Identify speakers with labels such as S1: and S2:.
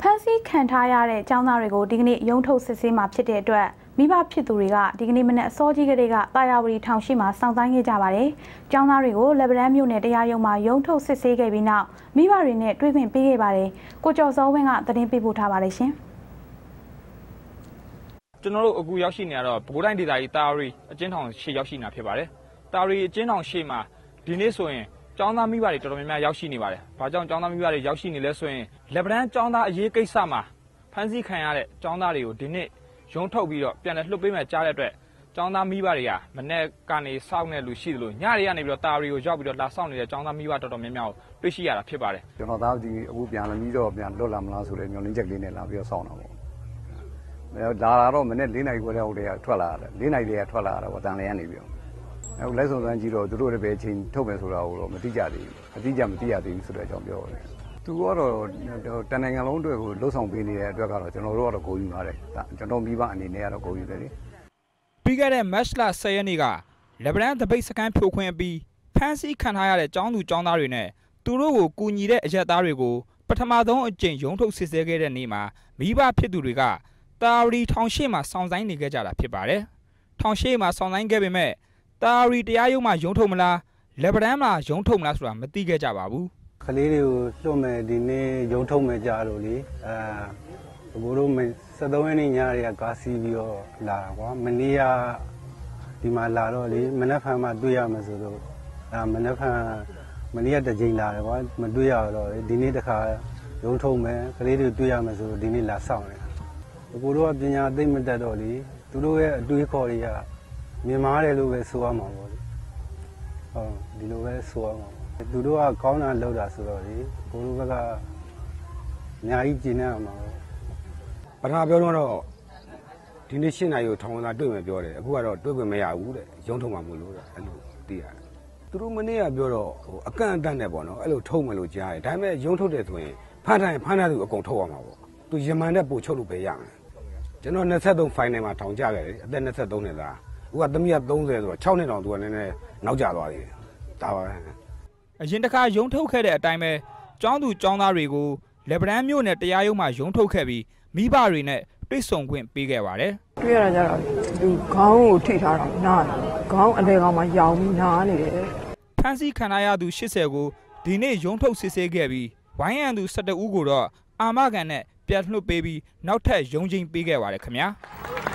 S1: ဖမ်းဆီးခံထားရတဲ့ចောင်းသားတွေကိုဒီကနေ့ရုံးထုတ်စစ်ဆေးမှာဖြစ်တဲ့အတွက်မိဘဖြစ်သူတွေကဒီကနေ့မနေ့အစောကြီးကလေးကတာယာဝတီထောင်ရှိမှာစောင့်ဆိုင်းခဲ့ကြပါတယ်။ចောင်းသားတွေကိုလက်ဗရန်မြို့နယ်တရားရုံးမှာရုံးထုတ်စစ်ဆေးခဲ့ပြီးနောက်မိဘတွေနဲ့တွေ့ခွင့်ပေးခဲ့ပါတယ်။ကိုကျော်စောဝင်းကသတင်းပေးပို့ထားပါတယ်ရှင်။
S2: ကျွန်တော်တို့အခုရောက်ရှိနေရတော့ဗိုလ်တိုင်းဒေသကြီးတာရီအကျဉ်းထောင်ရှေ့ရောက်ရှိနေတာဖြစ်ပါတယ်။တာရီအကျဉ်းထောင်ရှေ့မှာဒီနေ့ဆိုရင် ကျောင်းသားမိဘတွေတော်တော်များများရောက်ရှိနေပါတယ်။ဘာကြောင့်ကျောင်းသားမိဘတွေရောက်ရှိနေလဲဆိုရင်လက်ဗဒန်းကျောင်းသားအရေးကိစ္စမှာဖမ်းဆီးခံရတဲ့ကျောင်းသားတွေကိုဒီနေ့ရုံးထုတ်ပြီးတော့ပြန်လည်လွှတ်ပေးမှကြားတဲ့အတွက်ကျောင်းသားမိဘတွေကမနေ့ကနေစောင့်နေလူရှိတယ်လို့ညတွေကနေပြီးတော့တာရီကိုရောက်ပြီးတော့လာစောင့်နေတဲ့ကျောင်းသားမိဘတော်တော်များများကိုတွေ့ရှိရတာဖြစ်ပါတယ်။
S3: ကျွန်တော်သားဒီအခုပြန်လာပြီးတော့ပြန်လွတ်လာမလားဆိုတဲ့မျှော်လင့်ချက်လေးနဲ့လာပြီးတော့စောင့်တာပေါ့။အဲဒါလာတော့မနေ့၄နိုင်ခွဲတဲ့ဟုတ်တယ်ထွက်လာတယ်၄နိုင်တည်းကထွက်လာတာပေါ့တန်လျာနေပြီးတော့ အခုလက်စုံစမ်းကြည့်တော့သူတို့လည်းပဲအချိန်ထုတ်မယ်ဆိုတာကိုတော့မသိကြသေးဘူးအတိအကျမသိရသေးဘူးဆိုတဲ့အကြောင်းပြောတယ်သူကတော့တန်နိုင်ငံလုံးအတွက်ကိုလှုပ်ဆောင်ပေးနေတဲ့အတွက်ကတော့ကျွန်တော်တို့ကတော့ဂုဏ်ယူပါတယ်ဒါကျွန်တော်မိဘအနေနဲ့ကတော့ဂုဏ်ယူတယ်လေ
S2: ပြီးခဲ့တဲ့ match လ10ရက်နေ့ကလက်ဗရန်တပိတ်စကန်ဖြိုခွင်းပြီးဖမ်းဆီးခံထားရတဲ့ចောင်းသူចောင်းသားတွေနဲ့သူတို့ကိုကူညီတဲ့အရက်သားတွေကိုပထမဆုံးအကြိမ်ရုံးထုတ်စစ်ဆေးခဲ့တဲ့နေ့မှာမိဘဖြစ်သူတွေကတာရီထောင်ရှိမှာစောင့်ဆိုင်နေခဲ့ကြတာဖြစ်ပါတယ်။ထောင်ရှိမှာစောင့်ဆိုင်ခဲ့ပေမဲ့ တာရီတရားရုံးမှာရုံးထုတ်မလားလက်ဗရန်မှာရုံးထုတ်မလားဆိုတာမသိခဲ့ကြပါဘူး
S4: ကလေးတွေကိုလွှတ်မယ်ဒီနေ့ရုံထုတ်မယ်ကြလို့လေအဲဘိုးတို့73ရက်နေ့ညတွေကကားစီးပြီးတော့လာတာကွာမနေ့ကဒီမှာလာတော့လေမနက်ဖြန်မှတွေ့ရမယ်ဆိုတော့အဲမနက်ဖြန်မနေ့ကတစ်ချိန်လာတယ်ကွာမတွေ့ရတော့လေဒီနေ့တစ်ခါရုံထုတ်မယ်ကလေးတွေတွေ့ရမယ်ဆိုတော့ဒီနေ့လာဆောင်နေတာဘိုးတို့ကပညာသိမ့်မတတ်တော့လေသူတို့ရဲ့အတွေးခေါ်တွေက မြင်မာတယ်လို့ပဲဆိုရမှာပေါ့လေဟုတ်ဒီလိုပဲဆိုရမှာပေါ့သူတို့ကကောင်းတာလုပ်တာဆိုတော့လေဘိုးတို့ဘက်ကအများကြီးကျင်းနေရမှာပေါ့
S5: ပထမပြောတော့ဒီနေ့၈နာရီကိုထောင်ဝင်လာတွေ့မယ်ပြောတယ်အခုကတော့တွေ့ခွင့်မရဘူးတဲ့ရုံးထုံမှာမလို့တဲ့အဲ့လိုသိရတယ်သူတို့မနေ့ကပြောတော့ဟိုအကန့်အသတ်နဲ့ပေါ့နော်အဲ့လိုထုံမယ်လို့ကြားတယ်ဒါပေမဲ့ရုံးထုတ်တယ်ဆိုရင်ဖမ်းတိုင်းဖမ်းတဲ့သူအကုန်ထုတ်ရမှာပေါ့သူယမန်နဲ့ပို့ချုပ်လို့ပဲရမယ်ကျွန်တော်23 final မှာထောင်ကြခဲ့တယ်အသက်23နှစ်သား အခုကသမီးက30ဆိုတော့6နှစ်တောင်သူကနည်းနည်းနောက်ကျသွားသေးတယ်ဒါပါပဲ။
S2: အရင်တစ်ခါရုံးထုတ်ခဲ့တဲ့အတိုင်းပဲចောင်းသူចောင်းသားတွေကိုလက်ဗရန်မြို့နယ်တရားရုံးမှာရုံးထုတ်ခဲ့ပြီးမိဘတွေနဲ့တွေ့ဆုံခွင့်ပေးခဲ့ပါတယ်။
S6: တွေ့ရတာကြတော့သူခေါင်းကိုထိထားတာနားတယ်ခေါင်းအလဲကောင်မှာရောင်ပြီးနားနေတယ်
S2: ဖမ်းဆီးခံရသူ80ကိုဒီနေ့ရုံးထုတ်စစ်ဆေးခဲ့ပြီးဝိုင်းရန်သူ12ဦးကိုတော့အာမခံနဲ့ပြန်လွှတ်ပေးပြီးနောက်ထပ်ရုံးချင်းပေးခဲ့ပါတယ်ခင်ဗျာ။